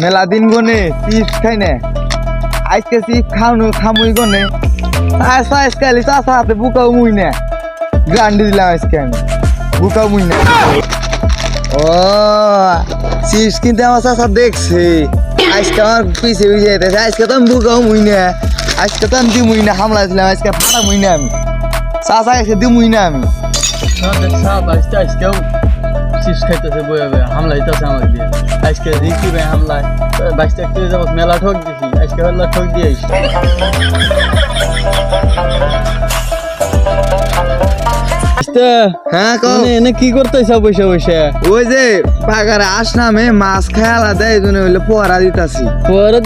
মেলা দিন গনে চিপস খাই না। আজকে চিপস খাওয়ানো খামুই গনে। আজকে আজকে আলি চাষা হাতে বুকাও মুই না। গ্রান্ডি দিলাম আজকে আমি। বুকাও মুই না। ও চিপস কিনতে আমার চাষা দেখছে। আজকে আমার পিছিয়ে পিছিয়ে যেতেছে আজকে তো আমি বুকাও মুই না। আজকে তো আমি দিমুই না, হামলা দিলাম। আজকে ফাটা মুই না আমি। চাষা এসে দিমুই না আমি। আজকে আজকেও। চিপস খাইতেছে বয়ে বয়ে হামলা হইতেছে আমাকে দিয়ে। আজকে রিকি ভাই হামলায়। তারিখ থেকে যাব মেলা ঠক দিছি, আজকে মেলা ঠক দিয়ে হ্যাঁ কও। এনে কি করতেছ বসে বসে? ওই যে মাছ জন্য হইলে পোহারা দিতাছি।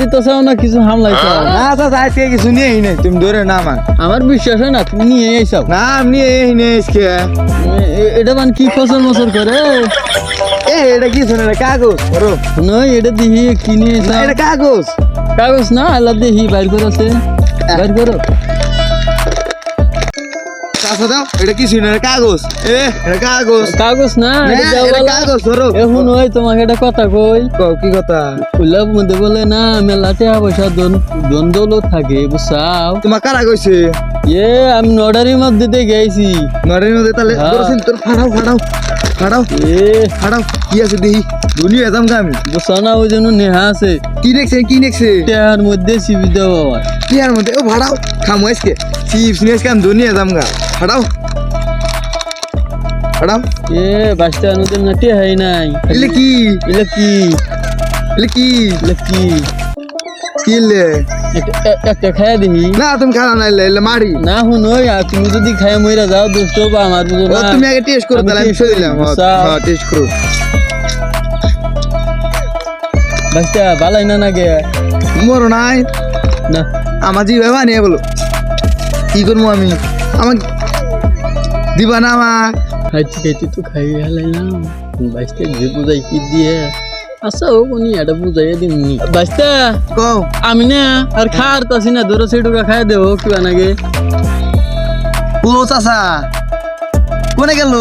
দিতেছাও না কিছু হামলাইছ না চাচা আজকে কিছু নিয়েই নেই তুমি ধরে না আমার। আমার বিশ্বাস হয় না তুমি নিয়ে আইসাও। না আমি এই আজকে। এটা মানে কি ফসল মসল করে? এ এটা কি শোনে কাগজ করো নয় এটা দিহি কিনে এটা কাগজ। কাগজ না আল্লাহ দেখি বাইর করে আছে বাইর করো। দাও এটা কি শুনে কাগজ। এ এটা কাগজ। কাগজ না এটা। কাগজ ধরো। এখন ওই তোমাকে এটা কথা কই। কও, কি কথা? ফুলার মধ্যে বলে না মেলাতে পয়সা দন দন দৌলত থাকে বুঝছাও? তোমার কারা কইছে? এ আমি নডারির মধ্যে গেছি নডারির মধ্যে তাহলে হ্যাঁ। তোর ফাড়াও ফাড়াও। ফাড়াও এ। ফাড়াও কি আছে দেখি? যাম গা আমি বুঝছ না ওই জন্য নেহা আছে। কি দেখছে কি দেখছে টাকার মধ্যে সিবি দেওয়া বাবা আর মধ্যে? ও ভাড়াও। খামো আজকে। চিপস নিয়ে আজকে আমি দুনিয়া যাম গা ফাড়াও ফাড়াও এ বাসটা আনুদের না টেহাই নাই। এলে কি? এলে কি? এলে কি? এলে কি? কি একটা- একটা দিহি না তুমি না না ওই তুমি যদি খাইয়া মইরা আমার ও তুমি আগে টেস্ট করো তাহলে হ্যাঁ বাসটা না না নাই না আমার জি ভাই বানিয়ে বলো কি করব আমি আমাকে দিবা না খাইতে খাইতে তো খাই হেলাইলাম বাইশটা যে বুঝাই কি দিয়ে আচ্ছা ও কোনি এটা বুঝাইয়া দিমনি। বাইশটা কও। আমি না আর খার তাছি না ধরো সেটুকা খাই দেবো কিবা নাগে ও চাচা কোনে গেল?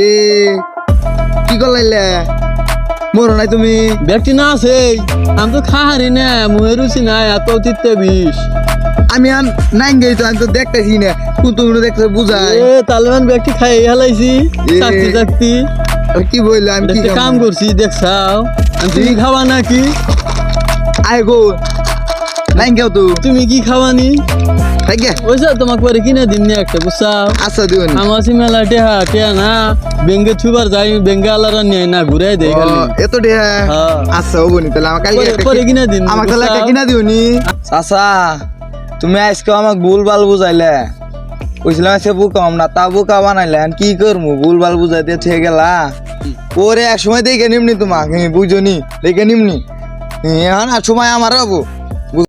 এ কি করলাইলে? মরো নাই তুমি। ব্যক্তি না আছে আমি তো খাহারি না মুহে রুচি নাই এত তিতে বিষ। আমি আন নাই গেই তো আমি তো দেখতেছি না তুমি দেখতে বুঝাই। এ তালেবান ব্যক্তি খাই হেলাইছি। চাকতি চাকতি কি বলল আমি কি কাম করছি দেখছাও আমি তুমি খাওয়া নাকি? আয় গো। নাই গেও তো। তুমি কি খাওয়ানি গে। ওইসা তোমাকে পরে কিনে দিন নি একটা বুঝছাও? আচ্ছা দিওনি আমাসি মেলা টেহা টেহা না। বেঙ্গে থুবার যাই বেঙ্গে আলারা নিয়ে না ঘুরাই দেয় খালি। এত হ্যাঁ। আচ্ছা হবনি তাহলে আমার পরে- একটা পরে কি- কিনা দিন আমাকে তাহলে একটা দিওনি চাচা তুমি আজকে আমাকে ভুল ভালো বুঝাইলে। কইছিলাম সে বুকাম না তা বুকা বানাইলেন কি করমু? ভুল ভালো বুঝাইতে থেকে গেলা। ওরে এক সময় দেখে নিমনি তোমাকে বুঝনি দেখে নিমনি। এখন আর সময় আমার হব।